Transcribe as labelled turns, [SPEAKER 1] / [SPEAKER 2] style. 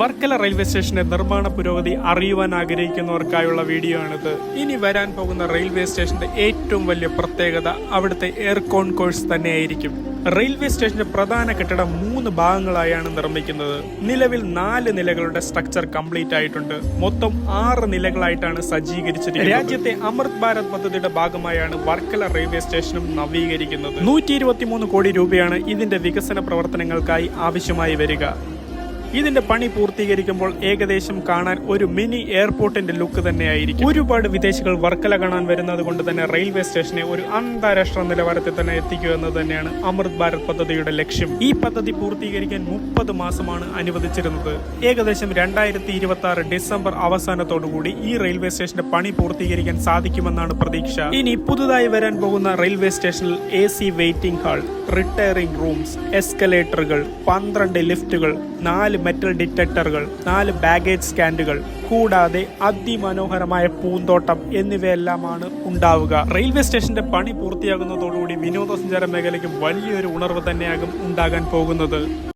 [SPEAKER 1] Varkala railway സ്റ്റേഷന്റെ നിർമ്മാണ പുരോഗതി അറിയുവാൻ ആഗ്രഹിക്കുന്നവർക്കായുള്ള വീഡിയോ ആണിത്. ഇനി വരാൻ പോകുന്ന റെയിൽവേ സ്റ്റേഷന്റെ ഏറ്റവും വലിയ പ്രത്യേകത അവിടുത്തെ എയർ കോൺകോഴ്സ് തന്നെയായിരിക്കും. റെയിൽവേ സ്റ്റേഷന്റെ പ്രധാന കെട്ടിടം മൂന്ന് ഭാഗങ്ങളായാണ് നിർമ്മിക്കുന്നത്. നിലവിൽ നാല് നിലകളുടെ സ്ട്രക്ചർ കംപ്ലീറ്റ് ആയിട്ടുണ്ട്. മൊത്തം ആറ് നിലകളായിട്ടാണ് സജ്ജീകരിച്ചിരിക്കുന്നത്. രാജ്യത്തെ അമൃത് ഭാരത് പദ്ധതിയുടെ ഭാഗമായാണ് വർക്കല റെയിൽവേ സ്റ്റേഷനും നവീകരിക്കുന്നത്. നൂറ്റി കോടി രൂപയാണ് ഇതിന്റെ വികസന പ്രവർത്തനങ്ങൾക്കായി ആവശ്യമായി വരിക. ഇതിന്റെ പണി പൂർത്തീകരിക്കുമ്പോൾ ഏകദേശം കാണാൻ ഒരു മിനി എയർപോർട്ടിന്റെ ലുക്ക് തന്നെയായിരിക്കും. ഒരുപാട് വിദേശികൾ വർക്കല കാണാൻ വരുന്നത് കൊണ്ട് തന്നെ റെയിൽവേ സ്റ്റേഷനെ ഒരു അന്താരാഷ്ട്ര നിലവാരത്തിൽ തന്നെ എത്തിക്കുക എന്നത് തന്നെയാണ് അമൃത് ഭാരത് പദ്ധതിയുടെ ലക്ഷ്യം. ഈ പദ്ധതി പൂർത്തീകരിക്കാൻ മുപ്പത് മാസമാണ് അനുവദിച്ചിരുന്നത്. ഏകദേശം രണ്ടായിരത്തി ഇരുപത്തി ആറ് ഡിസംബർ അവസാനത്തോടുകൂടി ഈ റെയിൽവേ സ്റ്റേഷന്റെ പണി പൂർത്തീകരിക്കാൻ സാധിക്കുമെന്നാണ് പ്രതീക്ഷ. ഇനി പുതുതായി വരാൻ പോകുന്ന റെയിൽവേ സ്റ്റേഷനിൽ A C waiting hall. Retiring rooms എസ്കലേറ്ററുകൾ പന്ത്രണ്ട് ലിഫ്റ്റുകൾ നാല് മെറ്റൽ ഡിറ്റക്ടറുകൾ നാല് ബാഗേജ് സ്കാൻഡുകൾ കൂടാതെ അതിമനോഹരമായ പൂന്തോട്ടം എന്നിവയെല്ലാമാണ് ഉണ്ടാവുക. റെയിൽവേ സ്റ്റേഷന്റെ പണി പൂർത്തിയാകുന്നതോടുകൂടി വിനോദസഞ്ചാര മേഖലയ്ക്ക് വലിയൊരു ഉണർവ് തന്നെയാകും ഉണ്ടാകാൻ പോകുന്നത്.